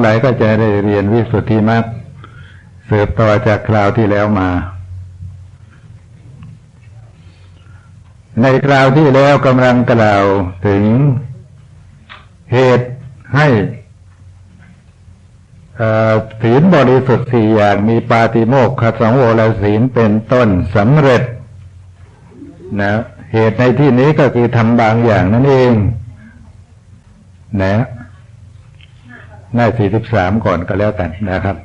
งหลายก็จะได้เรียนวิสุทธิมรรคสืบต่อจากคราวที่แล้วมา ในคราวที่แล้วกำลังกล่าวถึงเหตุให้ศีลบริสุทธิ์สี่อย่างมีปาติโมกขสังโวรศีลเป็นต้นสำเร็จนะเหตุในที่นี้ก็คือทำบางอย่างนั่นเองนะ หน้าสี่สิบสามก่อนก็แล้วกันนะครับ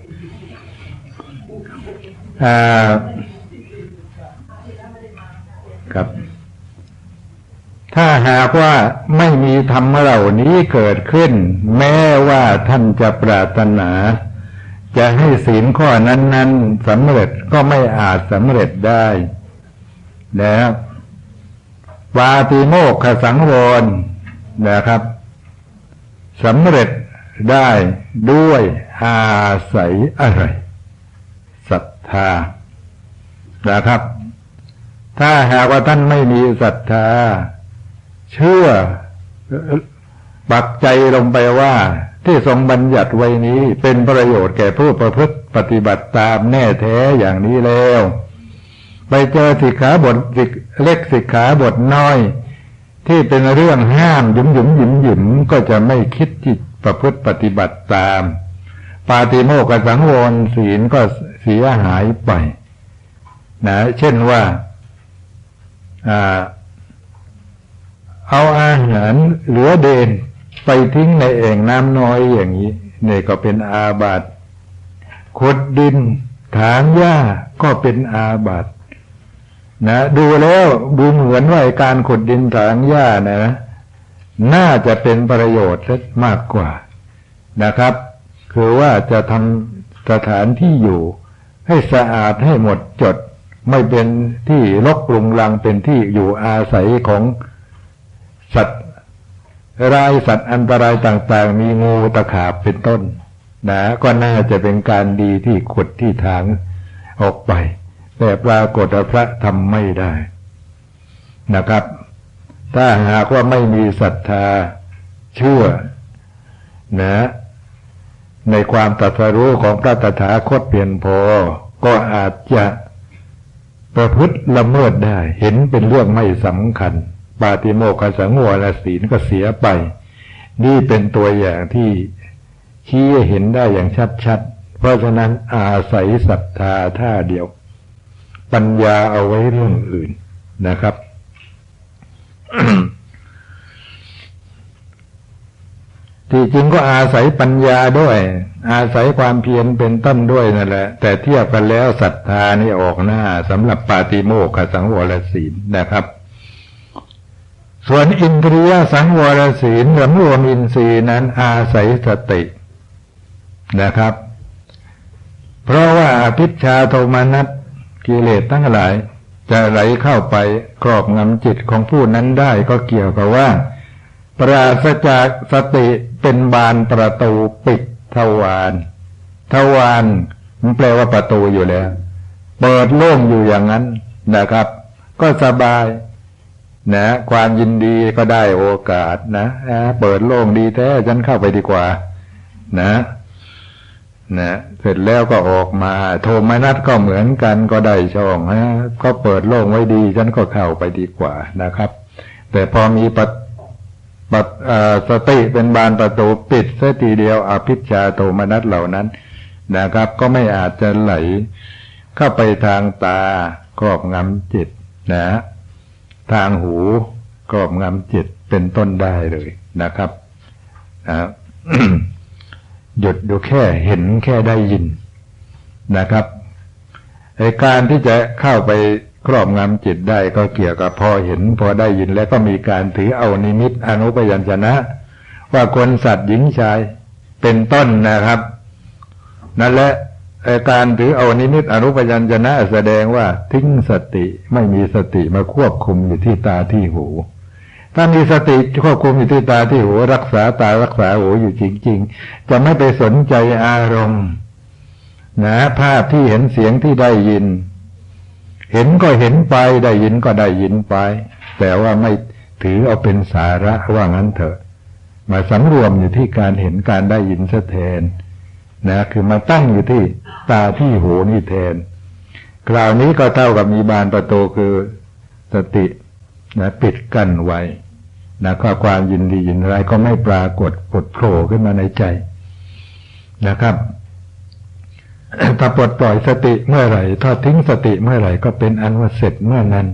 ครับ ถ้าหากว่าไม่มีธรรมเหล่านี้เกิดขึ้น แม้ว่าท่านจะปรารถนา จะให้ศีลข้อนั้น ๆสำเร็จก็ไม่อาจสำเร็จได้แล้ววาติโมกขสังวรนะครับสำเร็จ ได้ด้วยอาศัยอะไรศรัทธานะครับ ถ้าหากว่าท่านไม่มีศรัทธา เชื่อปักใจลงไปว่า ที่ทรงบัญญัติไว้นี้เป็นประโยชน์แก่ผู้ประพฤติปฏิบัติตามแน่แท้อย่างนี้แล้ว ไปเจอสิกขาบทเล็กสิกขาบทน้อย ที่เป็นเรื่องห้ามหยุมหยุมหยิมหยิมก็จะไม่คิดที่ ประพฤติปฏิบัติตาม ปาติโมกสังวรศีลก็เสียหายไปนะเช่นว่าเอาอาหารเหลือเดนไปทิ้งในเอ่งน้ำน้อยอย่างนี้เนี่ยก็เป็นอาบัติขุดดินถางหญ้าก็เป็นอาบัตินะดูแล้วดูเหมือนว่าการขุดดินถางหญ้านะน่ น่าจะเป็นประโยชน์มากกว่านะครับ คือว่าจะทำสถานที่อยู่ ให้สะอาดให้หมดจด ไม่เป็นที่ลกลุงลังเป็นที่อยู่อาศัยของสัตว์รายสัตว์อันตรายต่างๆ มีงูตะขาบเป็นต้นนะก็น่าจะเป็นการดีที่ขุดที่ทางออกไป แต่ปรากฏพระทำไม่ได้นะครับ ถ้าหากว่าไม่มีศรัทธาเชื่อนะในความตรัสรู้ของพระตถาคตเปลี่ยนพอ ก็อาจจะประพฤติละเมิดได้ เห็นเป็นเรื่องไม่สำคัญ ปาติโมกขสังวรศีลก็เสียไป นี่เป็นตัวอย่างที่ชี้เห็นได้อย่างชัดๆ เพราะฉะนั้นอาศัยศรัทธาท่าเดียว ปัญญาเอาไว้เรื่องอื่นนะครับ ที่จริงก็อาศัยปัญญาด้วย อาศัยความเพียรเป็นต้นด้วยนั่นแหละ แต่เทียบกันแล้วศรัทธานี่ออกหน้าสำหรับปาติโมกขสังวรศีลนะครับ ส่วนอินทรียสังวรศีลสำรวมอินทรีย์นั้นอาศัยสตินะครับ เพราะว่าอภิชาโทมานัตกิเลสทั้งหลาย จะไหลเข้าไปครอบงำจิตของผู้นั้นได้ก็เกี่ยวกับว่า ปราศจากสติเป็นบานประตูปิดทวารทวารมันแปลว่าประตูอยู่แล้ว เปิดโล่งอยู่อย่างนั้นนะครับ ก็สบาย นะ ความยินดีก็ได้โอกาสนะเปิดโล่งดีแท้ฉันเข้าไปดีกว่า นะ นะเสร็จแล้วก็ออกมา โทมนัสก็เหมือนกันก็ได้ช่องนะก็เปิดโล่งไว้ดี ฉันก็เข้าไปดีกว่านะครับ แต่พอมีปปัสติเป็นบานประตูปิดสียทีเดียวอภิชาโทมนัสเหล่านั้นนะครับ ก็ไม่อาจจะไหล เข้าไปทางตาครอบงำจิตนะ ทางหูครอบงำจิตเป็นต้นได้เลยนะครับนะ หยุดดูแค่เห็นแค่ได้ยินนะครับไอการที่จะเข้าไปครอบงำจิตได้ก็เกี่ยวกับพอเห็นพอได้ยินแล้วก็มีการถือเอานิมิตอนุปยัญชนะ ว่าคนสัตว์หญิงชายเป็นต้นนะครับ นั่นแหละการถือเอานิมิตอนุปยัญชนะแสดงว่าทิ้งสติไม่มีสติมาควบคุมอยู่ที่ตาที่หู ถ้ามีสติควบคุมอยู่ที่ตาที่หูรักษาตารักษาหูอยู่จริง ๆ จะไม่ไปสนใจอารมณ์ นะ ภาพที่เห็นเสียงที่ได้ยิน เห็นก็เห็นไปได้ยินก็ได้ยินไป แต่ว่าไม่ถือเอาเป็นสาระว่างั้นเถอะ มาสังรวมอยู่ที่การเห็นการได้ยินเสแทนนะคือมาตั้งอยู่ที่ตาที่หูนี่แทนคราวนี้ก็เท่ากับมีบานประตูคือสตินะปิดกั้นไว้ นะข้อความยินดียินร้ายก็ไม่ปรากฏปดโผล่ขึ้นมาในใจนะครับ ถ้าปลดปล่อยสติเมื่อไหร่ทอดทิ้งสติเมื่อไหร่ก็เป็นอันว่าเสร็จเมื่อนั้น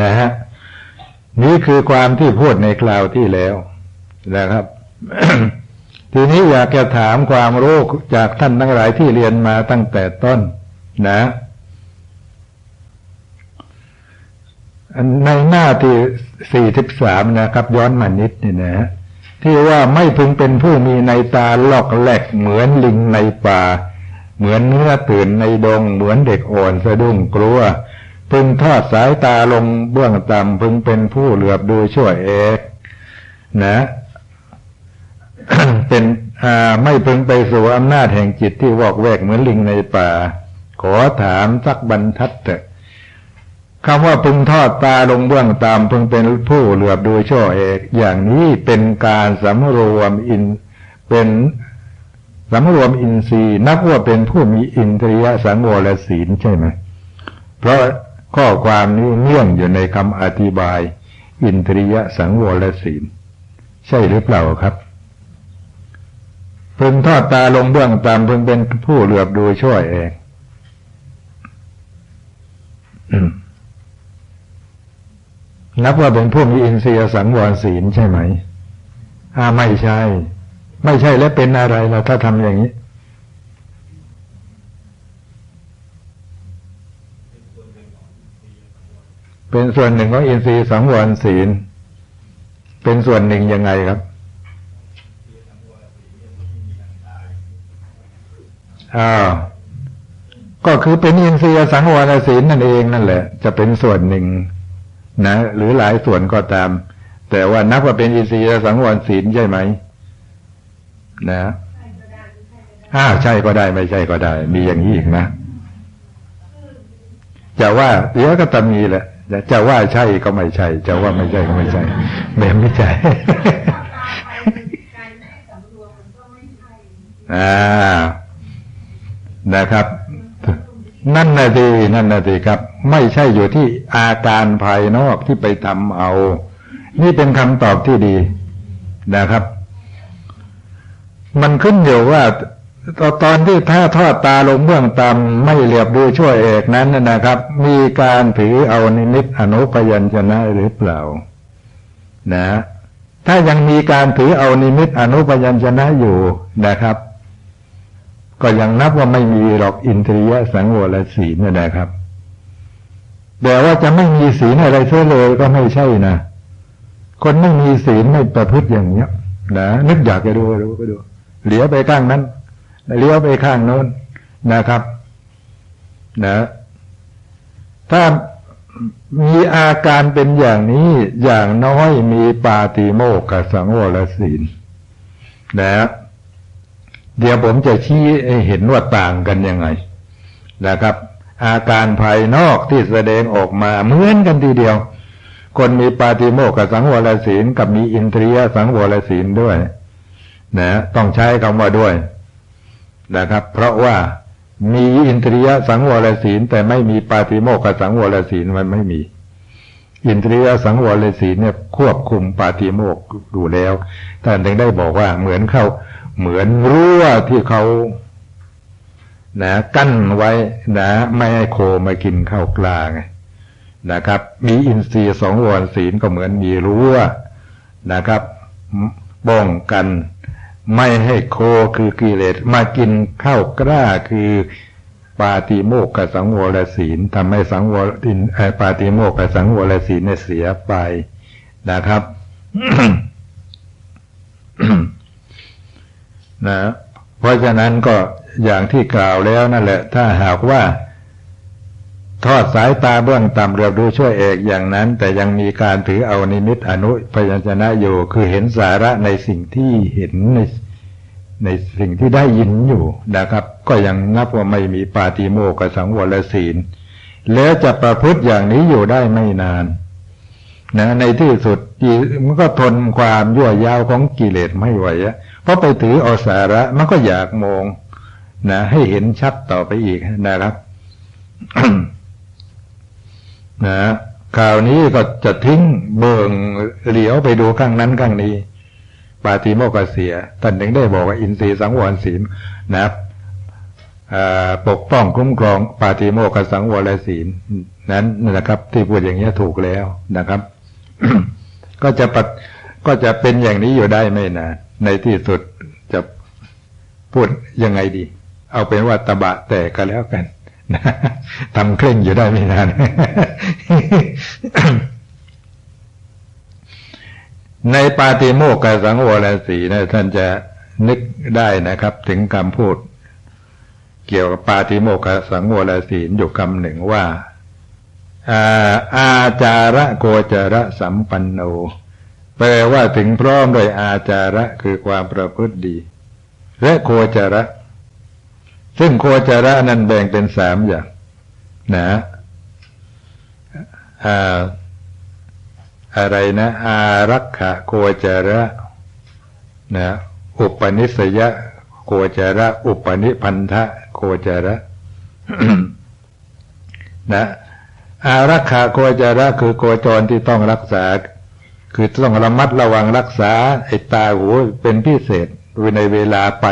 นะฮะนี่คือความที่พูดในคราวที่แล้วนะครับ ทีนี้อยากจะถามความรู้จากท่านทั้งหลายที่เรียนมาตั้งแต่ต้น นะในหน้าที่ สี่สิบสามนะครับ ย้อนมานิดนี่นะที่ว่าไม่พึงเป็นผู้มีในตาลอกแหลกเหมือนลิงในป่า เหมือนเนื้อตื่นในดง เหมือนเด็กอ่อนสะดุ้งกลัว พึงทอดสายตาลงเบื้องต่ำพึงเป็นผู้เหลือบดูช่วยเอกนะเป็นไม่พึงไปสู่อำนาจแห่งจิตที่วอกแวกเหมือนลิงในป่า ขอถามสักบรรทัดเถอะ คำว่าพึงทอดตาลงเบื้องตามพึงเป็นผู้เหลือบดูช่อเอก อย่างนี้เป็นการสำรวมอินเป็นสำรวมอินทรีย์นับว่าเป็นผู้มีอินทรียสังวรศีลใช่ไหม เพราะข้อความนี้เนื่องอยู่ในคำอธิบาย อินทรียสังวรศีล ใช่หรือเปล่าครับพึงทอดตาลงเบื้องตามพึงเป็นผู้เหลือบดูช่วยเอก นับว่าเป็นผู้มีอินทรียสังวรศีลใช่ไหมอ่าไม่ใช่ ไม่ใช่แล้วเป็นอะไรเราถ้าทำอย่างนี้เป็นส่วนหนึ่งของอินทรียสังวรศีล เป็นส่วนหนึ่งยังไงครับ อ้าว ก็คือเป็นอินทรียสังวรศีลนั่นเองนั่นแหละ จะเป็นส่วนหนึ่ง นะ หรือหลายส่วนก็ตาม แต่ว่านับว่าเป็นอินทรียสังวรศีลใช่ไหมนะอ้าใช่ก็ได้ไม่ใช่ก็ได้ มีอย่างนี้อีกนะจะว่าเดี๋ยวก็จะมีแหละจะว่าใช่ก็ไม่ใช่ จะว่าไม่ใช่ก็ไม่ใช่แม่ไม่ใช่อ่านะครับ นั่นนาทีนั่นนาทีครับ ไม่ใช่อยู่ที่อาการภายนอกที่ไปทำเอา นี่เป็นคำตอบที่ดีนะครับ มันขึ้นอยู่ว่าตอนที่ท่าทอดตาลงเบื้องต่ำไม่เหลียบดูช่วยเอกนั้นนะครับ มีการถือเอานิมิตอนุพยัญชนะหรือเปล่า นะ ถ้ายังมีการถือเอานิมิตอนุพยัญชนะอยู่นะครับ ก็ยังนับว่าไม่มีหรอกอินทรียสังวรศีลนะครับ แต่ว่าจะไม่มีศีลอะไรเสียเลยก็ไม่ใช่นะ คนไม่มีศีลไม่ประพฤติอย่างเนี้ยนะนึกอยากจะดูดูก็ดู เหลียวไปข้างนั้นเลี้ยวไปข้างโน้นนะครับ นะ ถ้ามีอาการเป็นอย่างนี้อย่างน้อยมีปาติโมกขสังวรศีลนะ เดี๋ยวผมจะชี้ให้เห็นว่าต่างกันยังไงนะครับ อาการภายนอกที่แสดงออกมาเหมือนกันทีเดียว คนมีปาติโมกขสังวรศีลกับมีอินทรียสังวรศีลด้วยนะต้องใช้คำว่าด้วยนะครับ เพราะว่ามีอินทรียสังวรศีลแต่ไม่มีปาติโมกขสังวรศีลมันไม่มี อินทรียสังวรศีลเนี่ยควบคุมปาติโมกดูแล้วท่านถึงได้บอกว่าเหมือนเข้า เหมือนรั้วที่เขานะกั้นไว้นะไม่ให้โคมากินข้าวกลาไงนะครับ มีอินทรีย์สองวนศีลก็เหมือนมีรั้วนะครับป้องกัน ไม่ให้โคคือกิเลสมากินข้าวกล้าคือปาติโมกกับสังวรศีลทำให้สังวรปาติโมกกับสังวรศีลเนี่ยเสียไปนะครับ นะเพราะฉะนั้นก็อย่างที่กล่าวแล้วนั่นแหละ ถ้าหากว่า ทอดสายตาเบื้องต่ำเรียบดูช่วยเอกอย่างนั้น แต่ยังมีการถือเอานิมิตอนุพยัญชนะอยู่คือเห็นสาระในสิ่งที่เห็นในในสิ่งที่ได้ยินอยู่นะครับ ก็ยังนับว่าไม่มีปาติโมกสังวรศีล แล้วจะประพฤติอย่างนี้อยู่ได้ไม่นาน นะในที่สุดมันก็ทนความยั่วยาวของกิเลสไม่ไหวอะเพราะไปถือเอาสาระมันก็อยากมองนะให้เห็นชัดต่อไปอีกนะครับนะคราวนี้ก็จะทิ้งเบิงเหลียวไปดูข้างนั้นข้างนี้ ปาติโมกเสียท่านถึงได้บอกว่าอินทรีย์สังวรศีลนะครับปกป้องคุ้มครองปาติโมกสังวรศีลนั้นนะครับ ที่พูดอย่างนี้ถูกแล้วนะครับ ก็จะปัดก็จะเป็นอย่างนี้อยู่ได้ไม่นานในที่สุดจะพูดยังไงดี เอาเป็นว่าตบะแตกกันแล้วกันทำเคร่งอยู่ได้ไม่นาน ในปาติโมกขสังวรสีนะท่านจะนึกได้นะครับ ถึงคำพูด เกี่ยวกับปาติโมกขสังวรสีอยู่คำหนึ่งว่า อาจาระโกจาระสัมปันโน แปลว่าถึงพร้อมโดยอาจาระคือความประพฤติดี และโคจาระ ซึ่งโคจาระนั้นแบ่งเป็นสามอย่างนะอาอะไรนะ อารักขะโคจาระนะอุปนิสยะโคจาระ อุปนิพันธะโคจาระนะ อารักขาโคจระคือโคจรที่ต้องรักษา คือต้องระมัดระวังรักษาไอ้ตาหูเป็นพิเศษในเวลาไป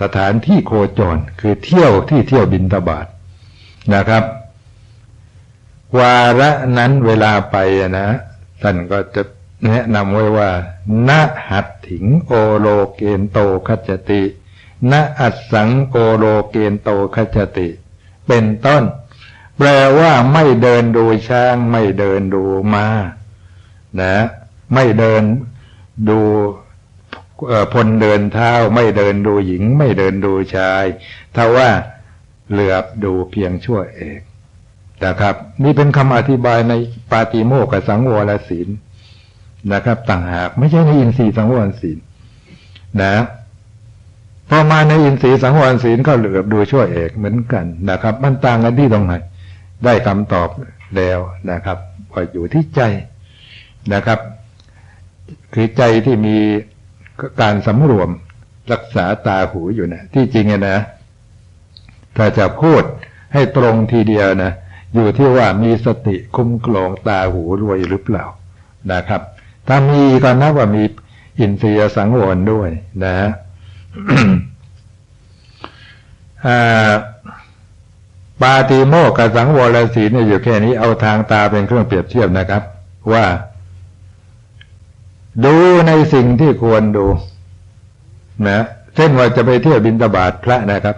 สถานที่โคจร คือเที่ยวที่เที่ยวบินตบาทนะครับ วาระนั้นเวลาไปนะท่านก็จะแนะนำไว้ว่าณหัตถิงโอโลเกนโตคัจติณอัดสังโอโลเกนโตคัจติ เป็นต้น แปลว่าไม่เดินดูช้าง ไม่เดินดูมา้านะ ไม่เดินดูพลเดินเท้า ไม่เดินดูหญิง ไม่เดินดูชายถ้าว่าเหลือบดูเพียงชั่วเอกนะครับ นี่เป็นคำอธิบายในปาติโมกสังวรศีลนะครับ ต่างหากไม่ใช่ในอินทรีย์สังวรศีลนะพอมาในอินทรีย์สังวรศีลก็เหลือบดูชั่วเอกเหมือนกันนะครับ มันต่างกันที่ตรงไหน ได้คำตอบแล้วนะครับว่าอยู่ที่ใจนะครับ คือใจที่มีการสำรวมรักษาตาหูอยู่นะที่จริงนะ ถ้าจะพูดให้ตรงทีเดียวนะอยู่ที่ว่ามีสติคุ้มครองตาหูด้วยหรือเปล่านะครับ ถ้ามีก็นับว่ามีอินทรียสังวรด้วยนะฮะ ปาติโมกกับสังวรศีเนี่ยอยู่แค่นี้เอาทางตาเป็นเครื่องเปรียบเทียบนะครับ ว่า ดูในสิ่งที่ควรดูนะเช่นว่าจะไปเที่ยวบินตบาทพระนะครับ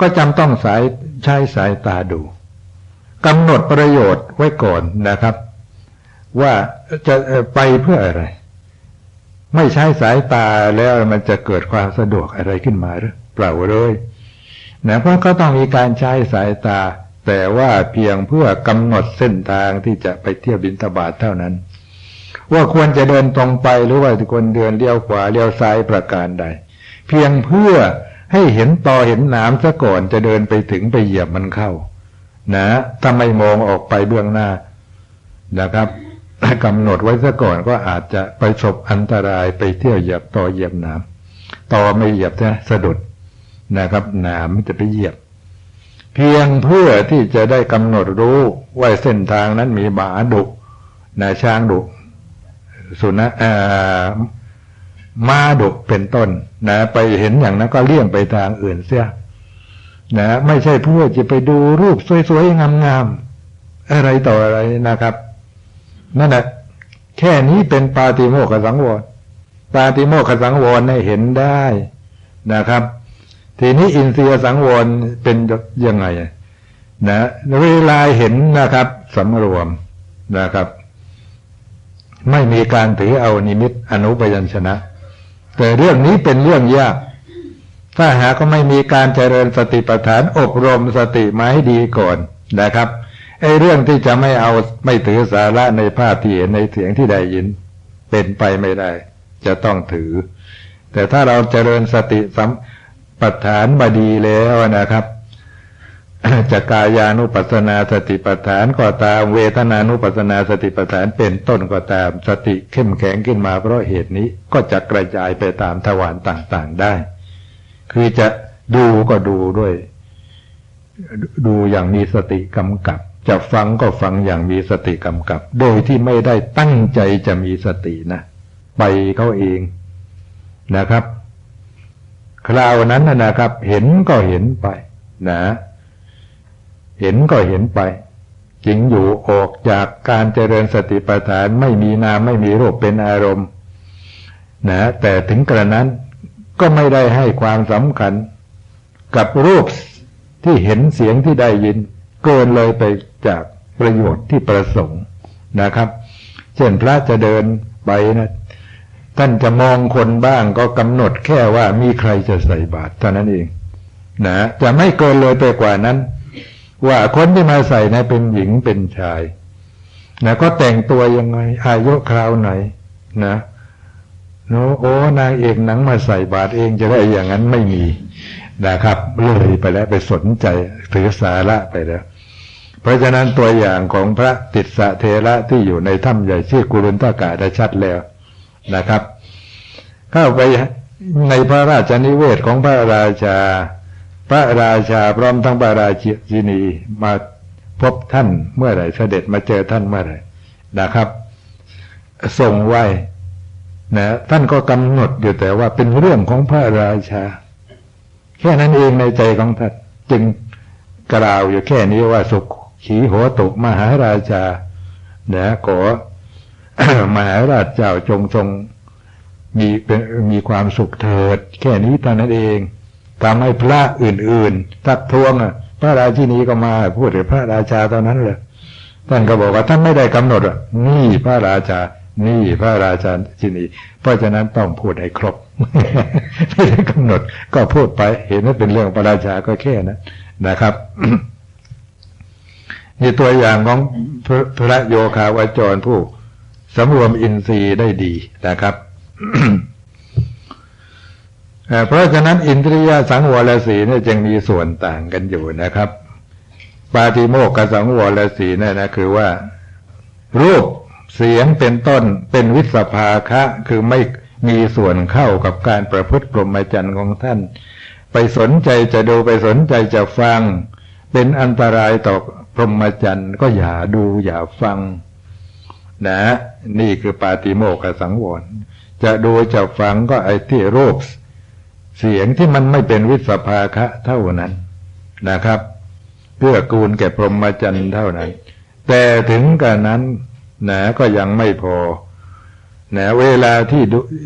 ก็จำต้องสายใช้สายตาดูกำหนดประโยชน์ไว้ก่อนนะครับ ว่าจะไปเพื่ออะไร ไม่ใช้สายตาแล้วมันจะเกิดความสะดวกอะไรขึ้นมาหรือเปล่าเลย นะเพราะก็ต้องมีการใช้สายตา แต่ว่าเพียงเพื่อกำหนดเส้นทางที่จะไปเที่ยวบินตบาทเท่านั้น ว่าควรจะเดินตรงไปหรือว่าควรเดินเลี้ยวขวาเลี้ยวซ้ายประการใด เพียงเพื่อให้เห็นต่อเห็นหน้ำซะก่อนจะเดินไปถึงไปเหยียบมันเข้า นะถ้าไม่มองออกไปเบื้องหน้านะครับกำหนดไว้ซะก่อนก็อาจจะไปสบอันตรายไปเที่ยวเหยียบต่อเหยียบหน้ำต่อไม่เหยียบนะสะดุด นะครับหน้ำจะไปเหยียบ เพียงเพื่อที่จะได้กำหนดรู้ว่าเส้นทางนั้นมีบาดุนาช้างดุสุนัขมาดุเป็นต้น นะ ไปเห็นอย่างนั้นก็เลี่ยงไปทางอื่นเสียนะไม่ใช่เพื่อจะไปดูรูปสวยๆงามๆอะไรต่ออะไรนะครับนั่นแหละแค่นี้เป็นปาติโมกสังวรปาติโมกขสังวรให้เห็นได้นะครับ ทีนี้อินทรียสังวรเป็นยังไงนะเวลาเห็นนะครับสำรวมนะครับ ไม่มีการถือเอานิมิตอนุปยัญชนะ แต่เรื่องนี้เป็นเรื่องยาก ถ้าหากก็ไม่มีการเจริญสติปัฏฐานอบรมสติมาให้ดีก่อนนะครับไอ้เรื่องที่จะไม่เอาไม่ถือสาระในภาพที่เห็นในเสียงที่ได้ยิน เป็นไปไม่ได้ จะต้องถือ แต่ถ้าเราเจริญสติสัม ปัฏฐานบดีแล้วนะครับจะกายานุปัสนาสติปัฏฐานก็ตาม เวทนานุปัสนาสติปัฏฐานเป็นต้นก็ตาม สติเข้มแข็งขึ้นมาเพราะเหตุนี้ก็จะกระจายไปตามทวารต่างๆได้ คือจะดูก็ดูด้วย ดูอย่างมีสติกำกับ จะฟังก็ฟังอย่างมีสติกำกับ โดยที่ไม่ได้ตั้งใจจะมีสตินะ ไปเขาเองนะครับ คราวนั้นนะครับ เห็นก็เห็นไป นะ เห็นก็เห็นไปจิงอยู่ออกจากการเจริญสติปัฏฐานไม่มีนามไม่มีรูปเป็นอารมณ์ นะ แต่ถึงกระนั้นก็ไม่ได้ให้ความสำคัญกับรูปที่เห็นเสียงที่ได้ยิน เกินเลยไปจากประโยชน์ที่ประสงค์นะครับ เช่นพระจะเดินไปนะ ท่านจะมองคนบ้างก็กำหนดแค่ว่ามีใครจะใส่บาตรเท่านั้นเองนะจะไม่เกินเลยไปกว่านั้น ว่าคนที่มาใส่นะเป็นหญิงเป็นชายนะก็แต่งตัวยังไง อายุคราวไหนนะโนโอ้นางเอกหนังมาใส่บาตรเองจะได้อย่างนั้นไม่มีนะครับเลยไปแล้วไปสนใจถือสาระไปแล้ว เพราะฉะนั้นตัวอย่างของพระติสสะเทระที่อยู่ในถ้ำใหญ่ชื่อกุลุนตากาได้ชัดแล้ว นะครับ เข้าไปในพระราชนิเวศของพระราชา พระราชาพร้อมทั้งพระราชินีมาพบท่านเมื่อไหร่เสด็จมาเจอท่านเมื่อไหร่นะครับ ส่งไว้นะท่านก็กำหนดอยู่แต่ว่าเป็นเรื่องของพระราชา แค่นั้นเองในใจของท่านจึงกล่าวอยู่แค่นี้ว่าสุขขีโหตุมหาราชานะขอ มหาราชเจ้าจงทรงมีเป็นมีความสุขเถิด แค่นี้ตอนนั้นเองทำให้พระอื่นๆทักท้วงพระราชินีก็มาพูดถึงพระราชาตอนนั้นเลยท่านก็บอกว่าท่านไม่ได้กำหนดนี่พระราชา นี่พระราชาชินี เพราะฉะนั้นต้องพูดให้ครบไม่ได้กำหนด ก็พูดไปเห็นว่าเป็นเรื่องพระราชาก็แค่นั้นนะครับนี่ตัวอย่างของพระโยคาวาจรผู้ สำรวมอินทรีย์ได้ดีนะครับเพราะฉะนั้นอินทรียสังวรสีเนี่ยจึงมีส่วนต่างกันอยู่นะครับ ปาติโมกกับสังวรสีเนี่ยนะคือว่า รูปเสียงเป็นต้นเป็นวิสภาคะ คือไม่มีส่วนเข้ากับการประพฤติกรมจรรย์ของท่าน ไปสนใจจะดูไปสนใจจะฟัง เป็นอันตรายต่อพรหมจรรย์ก็อย่าดูอย่าฟัง นะ นี่คือปาติโมกสังวร จะดูจะฟังก็ไอ้ที่รูปเสียงที่มันไม่เป็นวิสภาคะเท่านั้นนะครับ เพื่อกูลแก่พรหมจรรย์เท่านั้น แต่ถึงกันนั้นนะก็ยังไม่พอนะเวลาที่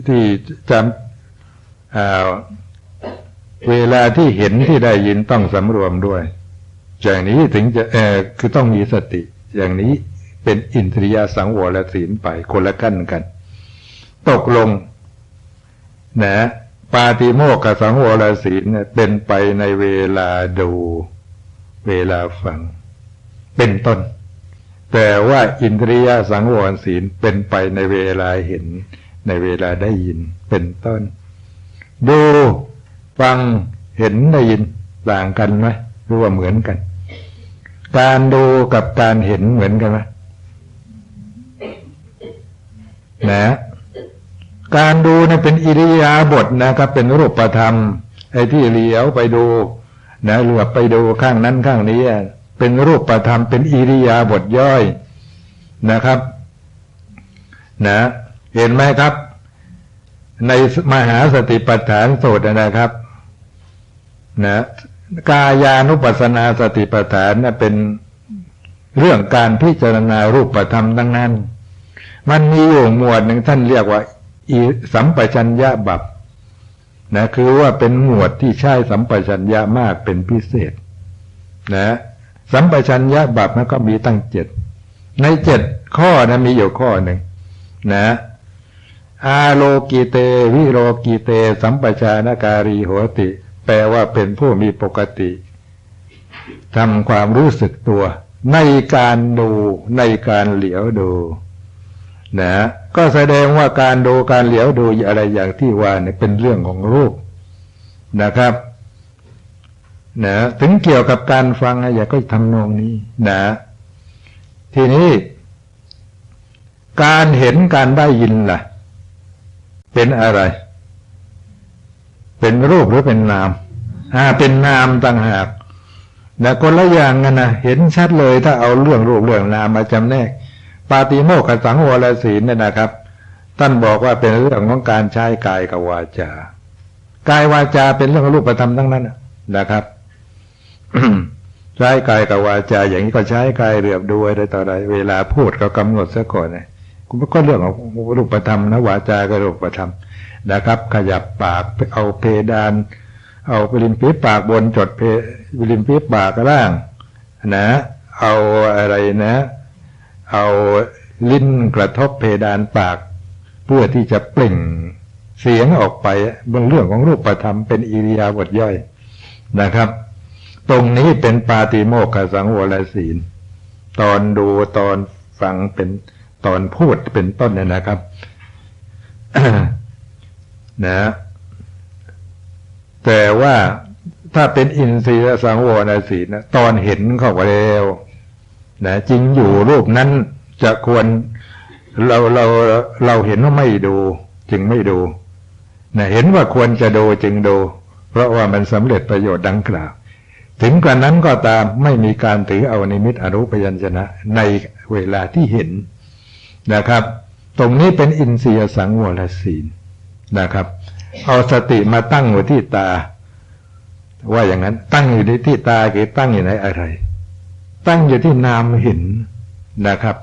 ที่จำเวลาที่เห็นที่ได้ยินต้องสำรวมด้วย อย่างนี้ถึงจะเออคือต้องมีสติอย่างนี้ เป็นอินทรียสังวรศีลไปคนละขั้นกัน ตกลงนะปาติโมกขสังวรศีลเนี่ยเป็นไปในเวลาดู เวลาฟัง เป็นต้น แต่ว่าอินทรียสังวรศีลเป็นไปในเวลาเห็น ในเวลาได้ยินเป็นต้น ดูฟังเห็นได้ยินต่างกันไหมหรือว่าเหมือนกัน การดูกับการเห็นเหมือนกันไหม นะการดูเนี่ยเป็นอิริยาบถนะครับ เป็นรูปธรรมไอ้ที่เหลียวไปดู นะเหลือไปดูข้างนั้นข้างนี้เป็นรูปธรรมเป็นอิริยาบถย่อยนะครับ นะ เห็นไหมครับ ในมหาสติปัฏฐานสูตรนะครับ นะกายานุปัสนาสติปัฏฐานนะเป็นเรื่องการพิจารณารูปธรรมดังนั้น มันมีอยู่หมวดหนึ่งท่านเรียกว่าอีสัมปชัญญะบับนะคือว่าเป็นหมวดที่ใช้สัมปชัญญะมากเป็นพิเศษ นะ สัมปชัญญะบัพมันก็มีตั้งเจ็ดในเจ็ดข้อนะมีอยู่ข้อหนึ่งนะ อาโลกีเต วิโรกีเต สัมปชานการีโหติ แปลว่าเป็นผู้มีปกติทำความรู้สึกตัว ในการดูในการเหลียวดู นะก็แสดงว่าการดูการเหลียวดูอะไรอย่างที่ว่าเนี่ยเป็นเรื่องของรูปนะครับนะถึงเกี่ยวกับการฟังอย่าก็ทำนองนี้นะทีนี้ การเห็นการได้ยินล่ะ เป็นอะไร เป็นรูปหรือเป็นนามอ่าเป็นนามต่างหากนะคนละอย่างกันนะเห็นชัดเลยถ้าเอาเรื่องรูปเรื่องนามมาจำแนก ปาติโมกขสังวรศีลเนี่ยนะครับ ท่านบอกว่าเป็นเรื่องของการใช้กายกับวาจา กายวาจาเป็นเรื่องรูปธรรมทั้งนั้นนะครับใช้กายกับวาจา อย่างนี้ก็ใช้กายเรียบดูอะไรต่ออะไรเวลาพูดก็กำหนดซะก่อนนะก็เรื่องของรูปธรรมนะวาจาก็รูปธรรมนะครับ ขยับปากเอาเพดาน เอาปริมปีปากบนจดเพปริมปีปากล่าง นะ เอาอะไรนะ เอาลิ้นกระทบเพดานปาก เพื่อที่จะเปล่งเสียงออกไปบนเรื่องของรูปธรรมเป็นอิริยาบถย่อยนะครับ ตรงนี้เป็นปาติโมกขสังวรศีล ตอนดูตอนฟังเป็นตอนพูดเป็นต้นเนี่ยนะครับนะแต่ว่าถ้าเป็นอินทรียสังวรศีลนะตอนเห็นเข้าไปแล้ว นะจริงอยู่รูปนั้นจะควรเราเราเราเห็นว่าไม่ดู จึงไม่ดูนะเห็นว่าควรจะดูจึงดู เพราะว่ามันสำเร็จประโยชน์ดังกล่าว ถึงกระนั้นก็ตามไม่มีการถือเอานิมิตอรูปยัญชนะในเวลาที่เห็นนะครับ ตรงนี้เป็นอินทรียสังวรศีลนะครับ เอาสติมาตั้งไว้ที่ตา ว่าอย่างนั้นตั้งอยู่ที่ตาคือตั้งอยู่ในอะไร ตั้งอยู่ที่นามเห็นนะครับ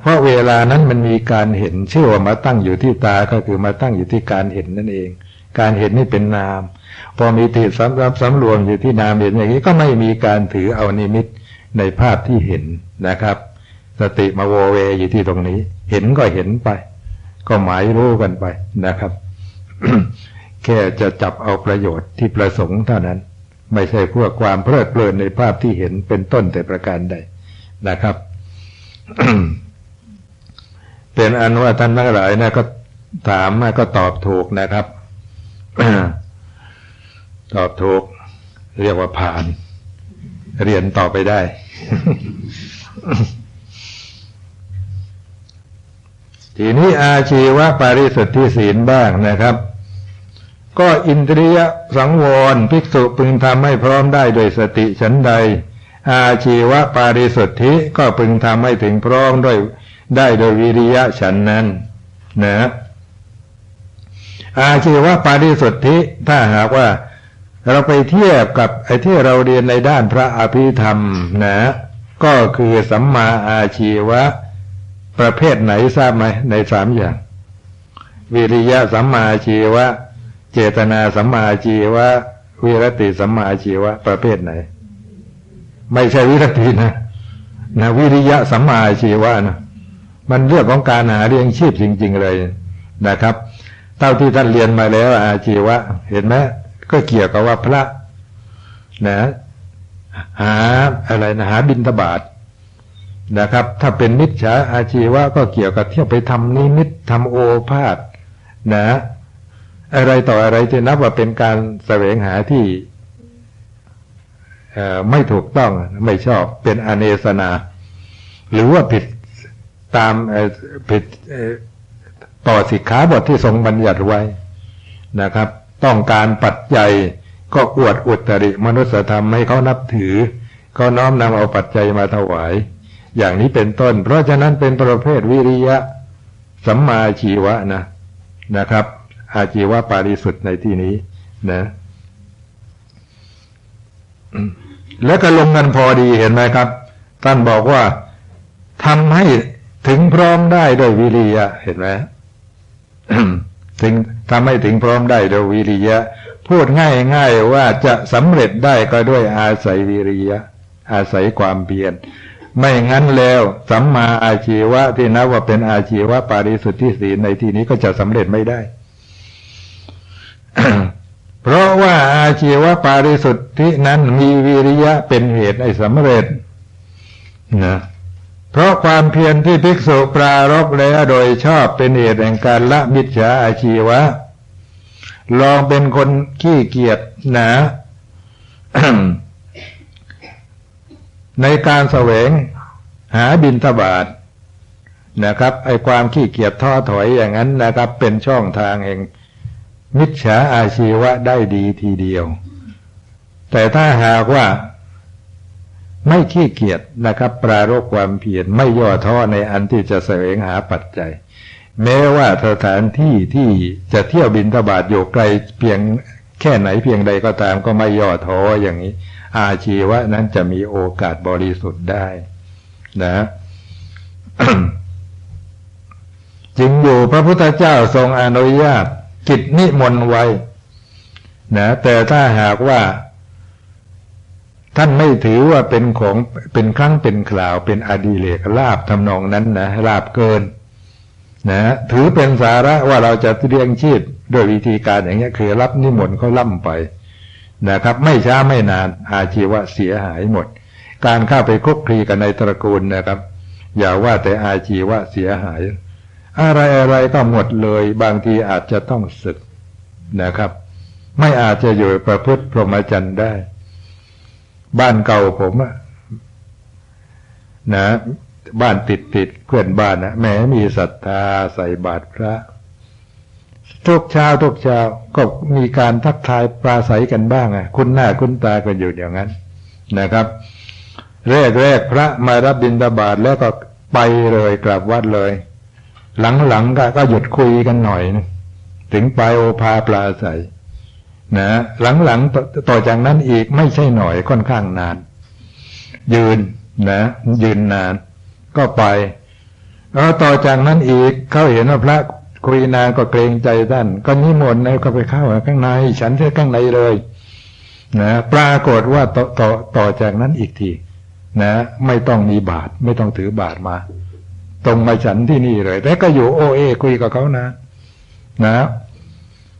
เพราะเวลานั้นมันมีการเห็นเชื่อว่ามาตั้งอยู่ที่ตาก็คือมาตั้งอยู่ที่การเห็นนั่นเอง การเห็นนี่เป็นนาม พอมีติดสำรับสำรวมอยู่ที่นามเห็นอย่างนี้ก็ไม่มีการถือเอานิมิตในภาพที่เห็นนะครับ สติมาโวเวอยู่ที่ตรงนี้ เห็นก็เห็นไป ก็หมายรู้กันไปนะครับ แค่จะจับเอาประโยชน์ที่ประสงค์เท่านั้น ไม่ใช่พวกความเพลิดเพลินในภาพที่เห็นเป็นต้นแต่ประการใดนะครับ เป็นอันว่าท่านทั้งหลายนะก็ถามมาก็ตอบถูกนะครับ ตอบถูก เรียกว่าผ่าน เรียนต่อไปได้ ทีนี้อาชีวะปาริสุทธิศีลบ้างนะครับ ก็อินทรียสังวรภิกษุพึงทำให้พร้อมได้โดยสติฉันใด อาชีวะปาริสุทธิก็พึงทำให้ถึงพร้อมด้วยได้โดยวิริยะฉันนั้นนะอาชีวะปาริสุทธิถ้าหากว่าเราไปเทียบกับไอ้ที่เราเรียนในด้านพระอภิธรรมนะ ก็คือสัมมาอาชีวะ ประเภทไหนทราบไหมในสามอย่าง วิริยะสัมมาชีวะ เจตนาสัมมาชีวะวิรติสัมมาชีวะ ประเภทไหน ไม่ใช่วิรตินะนะวิริยะสัมมาชีวะนะมันเรื่องของการหาเลี้ยงชีพจริง ๆ เลยนะครับเท่าที่ท่านเรียนมาแล้วอาชีวะ เห็นไหมก็เกี่ยวกับว่าพระนะหาอะไรนะหาบินทบาทนะครับ ถ้าเป็นมิจฉาอาชีวะก็เกี่ยวกับเที่ยวไปทำนิมิตทำโอภาษนะ อะไรต่ออะไรที่นับว่าเป็นการแสวงหาที่ไม่ถูกต้องไม่ชอบเป็นอเนสนา หรือว่าผิดตามผิดต่อสิกขาบทที่ทรงบัญญัติไว้นะครับ ต้องการปัจจัยก็อวดอุตริมนุสธรรมให้เขานับถือ ก็น้อมนำเอาปัจจัยมาถวาย อย่างนี้เป็นต้น เพราะฉะนั้นเป็นประเภทวิริยะสัมมาชีวะนะนะครับ อาชีวะปาริสุทธิ์ในที่นี้นะแล้วก็ลงกันพอดีเห็นไหมครับ ท่านบอกว่าทำให้ถึงพร้อมได้โดยวิริยะ เห็นไหมถึงทำให้ถึงพร้อมได้โดยวิริยะ พูดง่ายง่ายว่าจะสำเร็จได้ก็ด้วยอาศัยวิริยะ อาศัยความเพียรไม่งั้นแล้วสัมมาอาชีวะที่นับว่าเป็นอาชีวะปาริสุทธิศีลในที่นี้ก็จะสำเร็จไม่ได้ เพราะว่าอาชีวปาริสุทธินั้นมีวิริยะเป็นเหตุให้สำเร็จนะเพราะความเพียรที่ภิกษุปรารบแล้วโดยชอบเป็นเหตุแห่งการละมิจฉาอาชีวะ ลองเป็นคนขี้เกียจหนาในการแสวงหาบินทบาทนะครับไอความขี้เกียจท้อถอยอย่างนั้นนะครับ เป็นช่องทางเอง มิจฉาอาชีวะได้ดีทีเดียว แต่ถ้าหากว่าไม่ขี้เกียจนะครับ ปรารบความเพียรไม่ย่อท้อในอันที่จะแสวงหาปัจจัย แม้ว่าสถานที่ที่จะเที่ยวบินทบาทอยู่ไกลเพียงแค่ไหนเพียงใดก็ตามก็ไม่ย่อท้ออย่างนี้ อาชีวะนั้นจะมีโอกาสบริสุทธิ์ได้นะจึงอยู่พระพุทธเจ้าทรงอนุญาต กิจนิมนต์ไว้นะแต่ถ้าหากว่า ท่านไม่ถือว่าเป็นของเป็นครั้งเป็นคราว เป็นอดีเลกลาบทำนองนั้นนะลาบเกินนะถือเป็นสาระว่าเราจะเรียงชีพโดยวิธีการอย่างนี้คือรับนิมนต์เขาล่ำไปนะครับ ไม่ช้าไม่นานอาชีวะเสียหายหมด การเข้าไปคุกคีกันในตระกูลนะครับ อย่าว่าแต่อาชีวะเสียหาย อะไรอะไรก็หมดเลย บางทีอาจจะต้องศึกนะครับ ไม่อาจจะอยู่ประพฤติพรหมจรรย์ได้ บ้านเก่าผมอะนะ บ้านติดติดเพื่อนบ้านนะแม้มีศรัทธาใส่บาตรพระทุกเช้าทุกเช้าก็มีการทักทายปราศัยกันบ้างอะคุณหน้าคุณตากันอยู่อย่างนั้นนะครับ แรกแรกพระมารับบิณฑบาตแล้วก็ไปเลยกลับวัดเลย หลังๆก็ก็หยุดคุยกันหน่อยนะถึงไปโอภาปลาใสนะหลังๆต่อจากนั้นอีกไม่ใช่หน่อยค่อนข้างนาน ยืนนะ ยืนนาน ก็ไปแล้วต่อจากนั้นอีกเขาเห็นว่าพระคุยนานก็เกรงใจท่านก็นิมนต์แล้วก็ไปเข้าข้างใน ฉันเที่ข้างในเลย นะปรากฏว่าต่อต่อต่อจากนั้นอีกที นะ ไม่ต้องมีบาท ไม่ต้องถือบาทมา ตรงมาฉันที่นี่เลย แต่ก็อยู่โอเอ คุยกับเขานะ นะ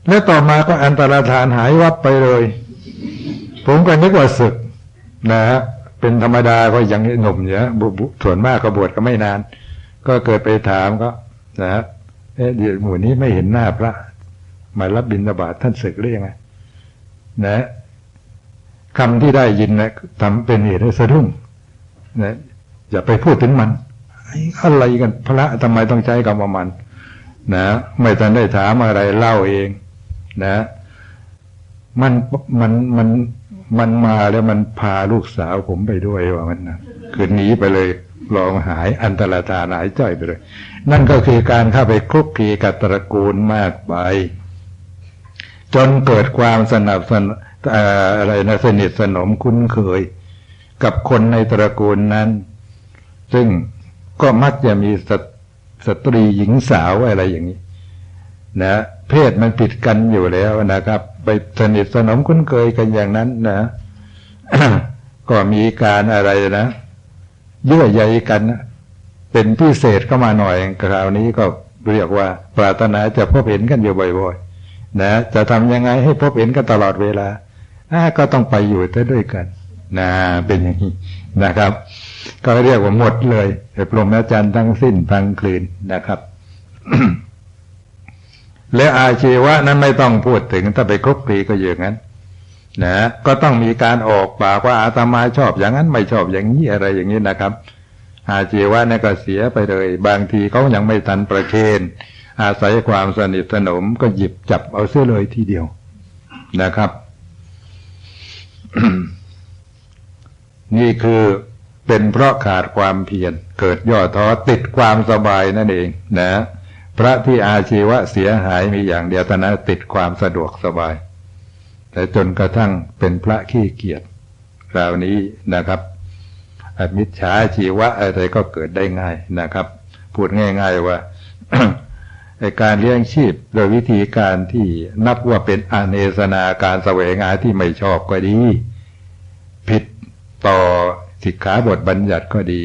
แล้วต่อมาก็อันตรธานหายวับไปเลย ผมก็นึกว่าศึก นะฮะเป็นธรรมดาก็ยังหนุ่มเยอะส่วนมากก็บวชก็ไม่นาน ก็เกิดไปถามก็ นะฮะเอ๊ะเดี๋ยวหมู่นี้ไม่เห็นหน้าพระ มารับบิณฑบาตท่านศึกหรือยังไงนะคำที่ได้ยินนะทำเป็นเหตุให้สะดุ้งนะอย่าไปพูดถึงมัน อะไรกันพระทำไมต้องใช้คำว่ามัน นะ ไม่ทันได้ถามอะไรเล่าเอง นะ มันมันมันมันมาแล้วมันพาลูกสาวผมไปด้วยว่ามันนะคือหนีไปเลยลองหายอันตรธานหายจ้อยไปเลย นั่นก็คือการเข้าไปคลุกคลีกับตระกูลมากไป จนเกิดความสนับสนอะไรนะสนิทสนมคุ้นเคย กับคนในตระกูลนั้น ซึ่ง ก็มักจะมีสสตรีหญิงสาวอะไรอย่างนี้นะเพศมันผิดกันอยู่แล้วนะครับ ไปสนิทสนมคุ้นเคยกันอย่างนั้นนะก็มีการอะไรนะเยื่อใยกันเป็นพิเศษเข้ามาหน่อยคราวนี้ก็เรียกว่า ปรารถนาจะพบเห็นกันอยู่บ่อยๆนะจะทำยังไงให้พบเห็นกันตลอดเวลาก็ต้องไปอยู่ด้วยกันนะเป็นอย่างนี้นะครับ ก็เรียกว่าหมดเลยพรหมจรรย์ทั้งสิ้นทั้งคลืนนะครับ และอาชีวะนั้นไม่ต้องพูดถึงถ้าไปครบปีก็อย่างนั้นนะก็ต้องมีการออกปากว่าอาตมาชอบอย่างนั้นไม่ชอบอย่างนี้อะไรอย่างนี้นะครับ อาชีวะนั่นก็เสียไปเลย บางทีเขายังไม่ทันประเคนอาศัยความสนิทสนมก็หยิบจับเอาเสื้อเลยทีเดียวนะครับ นี่คือ เป็นเพราะขาดความเพียรเกิดย่อท้อติดความสบายนั่นเองนะ พระที่อาชีวะเสียหายมีอย่างเดียวตนั้นติดความสะดวกสบาย แต่จนกระทั่งเป็นพระขี้เกียจคราวนี้นะครับมิจฉาชีวะอะไรก็เกิดได้ง่ายนะครับ พูดง่าย ๆว่าการเลี้ยงชีพโดยวิธีการที่นับว่าเป็นอเนสนาการแสวงหาที่ไม่ชอบก็ดี ผิดต่อ สิกขาบทบัญญัติก็ดี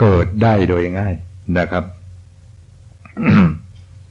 เกิดได้โดยง่ายนะครับ